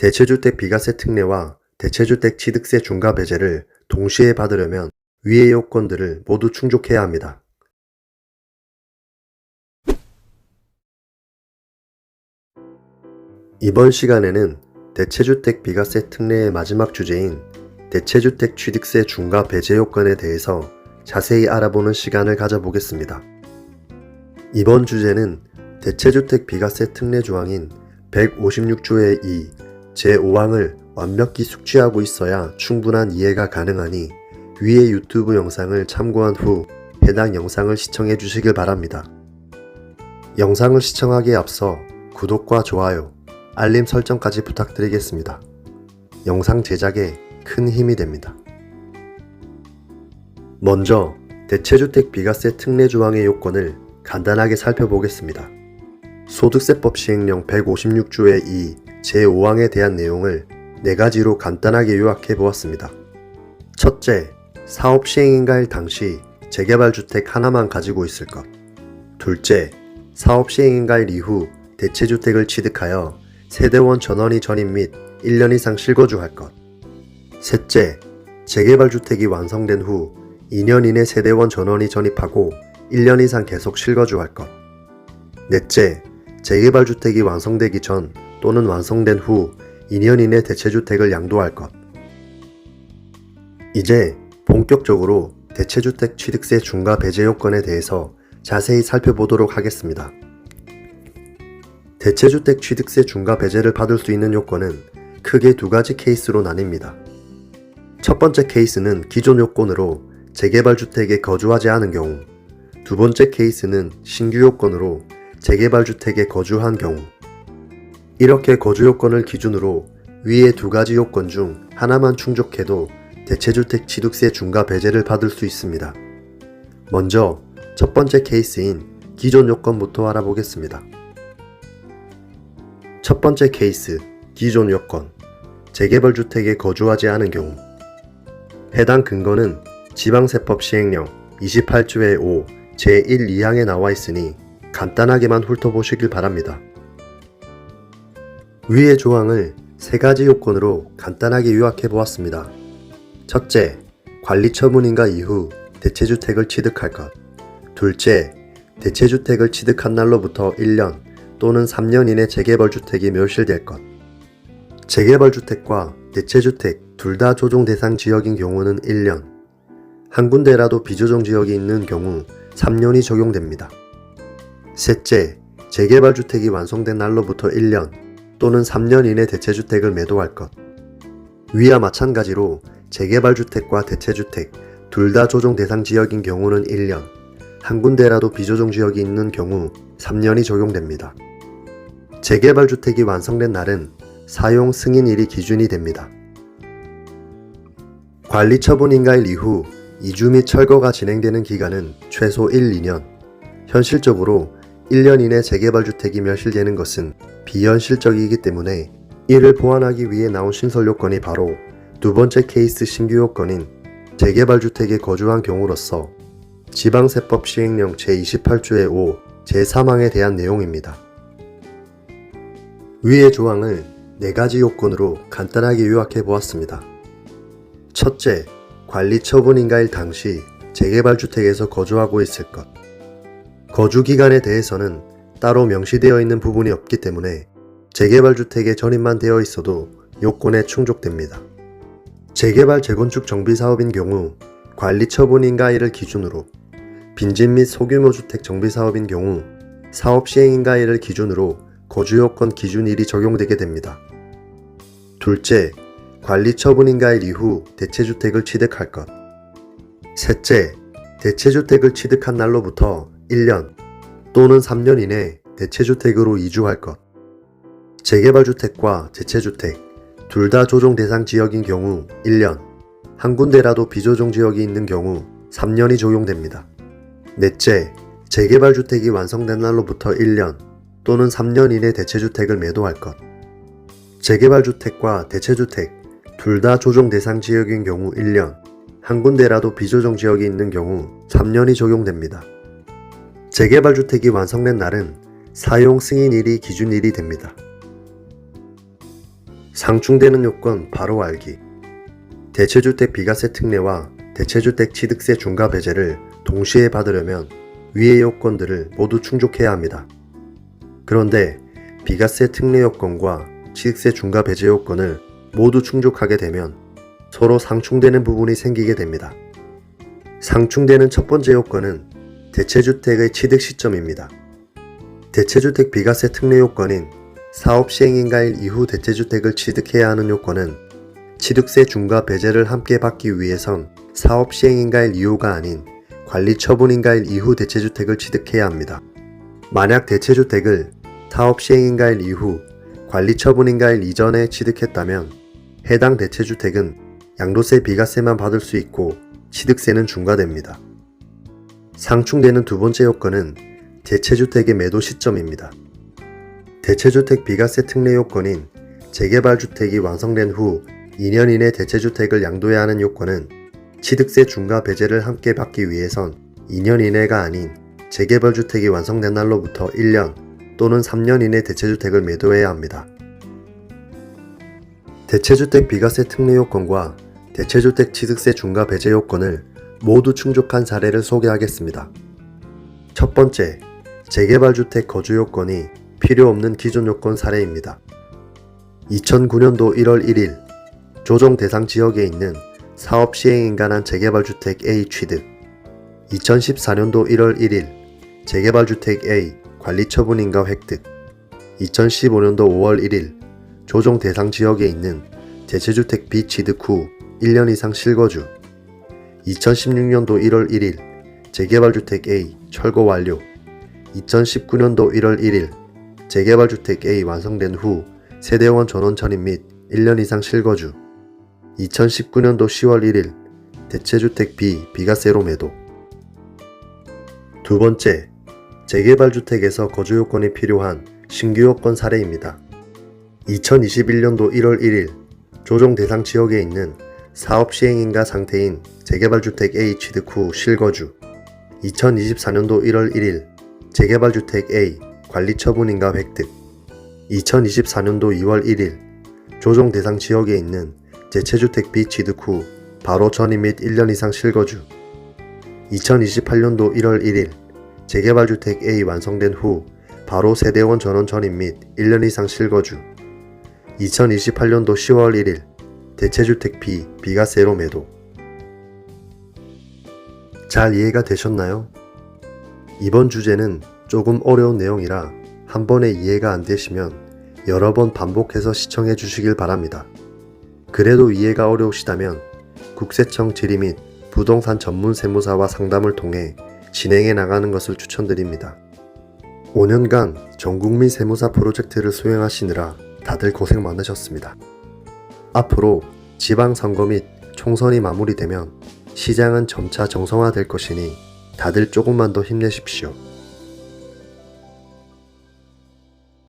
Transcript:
대체주택 비과세 특례와 대체주택 취득세 중과 배제를 동시에 받으려면 위의 요건들을 모두 충족해야 합니다. 이번 시간에는 대체주택 비과세 특례의 마지막 주제인 대체주택 취득세 중과 배제 요건에 대해서 자세히 알아보는 시간을 가져보겠습니다. 이번 주제는 대체주택 비과세 특례 조항인 156조의 2 제5항을 완벽히 숙지하고 있어야 충분한 이해가 가능하니 위의 유튜브 영상을 참고한 후 해당 영상을 시청해 주시길 바랍니다. 영상을 시청하기에 앞서 구독과 좋아요, 알림 설정까지 부탁드리겠습니다. 영상 제작에 큰 힘이 됩니다. 먼저 대체주택 비과세 특례 조항의 요건을 간단하게 살펴보겠습니다. 소득세법 시행령 156조의 2 제5항에 대한 내용을 네 가지로 간단하게 요약해 보았습니다. 첫째, 사업 시행인가일 당시 재개발 주택 하나만 가지고 있을 것. 둘째, 사업 시행인가일 이후 대체 주택을 취득하여 세대원 전원이 전입 및 1년 이상 실거주할 것. 셋째, 재개발 주택이 완성된 후 2년 이내 세대원 전원이 전입하고 1년 이상 계속 실거주할 것. 넷째, 재개발 주택이 완성되기 전 또는 완성된 후 2년 이내 대체주택을 양도할 것. 이제 본격적으로 대체주택 취득세 중과 배제 요건에 대해서 자세히 살펴보도록 하겠습니다. 대체주택 취득세 중과 배제를 받을 수 있는 요건은 크게 두 가지 케이스로 나뉩니다. 첫 번째 케이스는 기존 요건으로 재개발 주택에 거주하지 않은 경우, 두 번째 케이스는 신규 요건으로 재개발 주택에 거주한 경우. 이렇게 거주 요건을 기준으로 위의 두 가지 요건 중 하나만 충족해도 대체주택 취득세 중과 배제를 받을 수 있습니다. 먼저 첫 번째 케이스인 기존 요건부터 알아보겠습니다. 첫 번째 케이스, 기존 요건, 재개발 주택에 거주하지 않은 경우. 해당 근거는 지방세법 시행령 28조의 5 제1, 2항에 나와 있으니 간단하게만 훑어보시길 바랍니다. 위의 조항을 세 가지 요건으로 간단하게 요약해 보았습니다. 첫째, 관리 처분인가 이후 대체주택을 취득할 것. 둘째, 대체주택을 취득한 날로부터 1년 또는 3년 이내 재개발 주택이 멸실될 것. 재개발 주택과 대체주택 둘 다 조정 대상 지역인 경우는 1년, 한 군데라도 비조정 지역이 있는 경우 3년이 적용됩니다. 셋째, 재개발 주택이 완성된 날로부터 1년 또는 3년 이내 대체주택을 매도할 것. 위와 마찬가지로 재개발 주택과 대체주택 둘 다 조정 대상 지역인 경우는 1년, 한 군데라도 비조정 지역이 있는 경우 3년이 적용됩니다. 재개발 주택이 완성된 날은 사용 승인일이 기준이 됩니다. 관리 처분 인가일 이후 이주 및 철거가 진행되는 기간은 최소 1, 2년. 현실적으로 1년 이내 재개발 주택이 멸실되는 것은 비현실적이기 때문에 이를 보완하기 위해 나온 신설 요건이 바로 두 번째 케이스 신규 요건인 재개발 주택에 거주한 경우로서 지방세법 시행령 제28조의 5 제3항에 대한 내용입니다. 위의 조항을 네 가지 요건으로 간단하게 요약해 보았습니다. 첫째, 관리 처분 인가일 당시 재개발 주택에서 거주하고 있을 것. 거주 기간에 대해서는 따로 명시되어 있는 부분이 없기 때문에 재개발 주택에 전입만 되어 있어도 요건에 충족됩니다. 재개발 재건축 정비 사업인 경우 관리 처분 인가일을 기준으로 빈집 및 소규모 주택 정비 사업인 경우 사업 시행 인가일을 기준으로 거주 요건 기준일이 적용되게 됩니다. 둘째, 관리 처분 인가일 이후 대체 주택을 취득할 것. 셋째, 대체 주택을 취득한 날로부터 1년 또는 3년 이내 대체주택으로 이주할 것. 재개발 주택과 대체주택 둘 다 조정 대상 지역인 경우 1년, 한 군데라도 비조정 지역이 있는 경우 3년이 적용됩니다. 넷째, 재개발 주택이 완성된 날로부터 1년 또는 3년 이내 대체주택을 매도할 것. 재개발 주택과 대체주택 둘 다 조정 대상 지역인 경우 1년, 한 군데라도 비조정 지역이 있는 경우 3년이 적용됩니다. 재개발 주택이 완성된 날은 사용 승인일이 기준일이 됩니다. 상충되는 요건 바로 알기. 대체주택 비과세 특례와 대체주택 취득세 중과 배제를 동시에 받으려면 위의 요건들을 모두 충족해야 합니다. 그런데 비과세 특례 요건과 취득세 중과 배제 요건을 모두 충족하게 되면 서로 상충되는 부분이 생기게 됩니다. 상충되는 첫 번째 요건은 대체주택의 취득 시점입니다. 대체주택 비과세 특례 요건인 사업 시행인가일 이후 대체주택을 취득해야 하는 요건은 취득세 중과 배제를 함께 받기 위해선 사업 시행인가일 이후가 아닌 관리 처분인가일 이후 대체주택을 취득해야 합니다. 만약 대체주택을 사업 시행인가일 이후 관리 처분인가일 이전에 취득했다면 해당 대체주택은 양도세 비과세만 받을 수 있고 취득세는 중과됩니다. 상충되는 두 번째 요건은 대체주택의 매도 시점입니다. 대체주택 비과세 특례 요건인 재개발 주택이 완성된 후 2년 이내 대체주택을 양도해야 하는 요건은 취득세 중과 배제를 함께 받기 위해선 2년 이내가 아닌 재개발 주택이 완성된 날로부터 1년 또는 3년 이내 대체주택을 매도해야 합니다. 대체주택 비과세 특례 요건과 대체주택 취득세 중과 배제 요건을 모두 충족한 사례를 소개하겠습니다. 첫 번째, 재개발 주택 거주 요건이 필요 없는 기존 요건 사례입니다. 2009년도 1월 1일 조정 대상 지역에 있는 사업 시행인가난 재개발 주택 A 취득. 2014년도 1월 1일 재개발 주택 A 관리 처분인가 획득. 2015년도 5월 1일 조정 대상 지역에 있는 대체주택 B 취득 후 1년 이상 실거주. 2016년도 1월 1일 재개발 주택 A 철거 완료 2019년도 1월 1일 재개발 주택 A 완성된 후 세대원 전원 전입 및 1년 이상 실거주. 2019년도 10월 1일 대체주택 B 비과세로 매도. 두 번째, 재개발 주택에서 거주 요건이 필요한 신규 요건 사례입니다. 2021년도 1월 1일 조정 대상 지역에 있는 사업 시행인가 상태인 재개발 주택 A 취득 후 실거주. 2024년도 1월 1일 재개발 주택 A 관리 처분인가 획득. 2024년도 2월 1일 조정 대상 지역에 있는 재체주택 B 취득 후 바로 전입 및 1년 이상 실거주. 2028년도 1월 1일 재개발 주택 A 완성된 후 바로 세대원 전원 전입 및 1년 이상 실거주. 2028년도 10월 1일 대체주택 B 비과세로 매도. 잘 이해가 되셨나요? 이번 주제는 조금 어려운 내용이라 한 번에 이해가 안 되시면 여러 번 반복해서 시청해 주시길 바랍니다. 그래도 이해가 어려우시다면 국세청 질의 및 부동산 전문 세무사와 상담을 통해 진행해 나가는 것을 추천드립니다. 5년간 전국민 세무사 프로젝트를 수행하시느라 다들 고생 많으셨습니다. 앞으로 지방선거 및 총선이 마무리되면 시장은 점차 정상화될 것이니 다들 조금만 더 힘내십시오.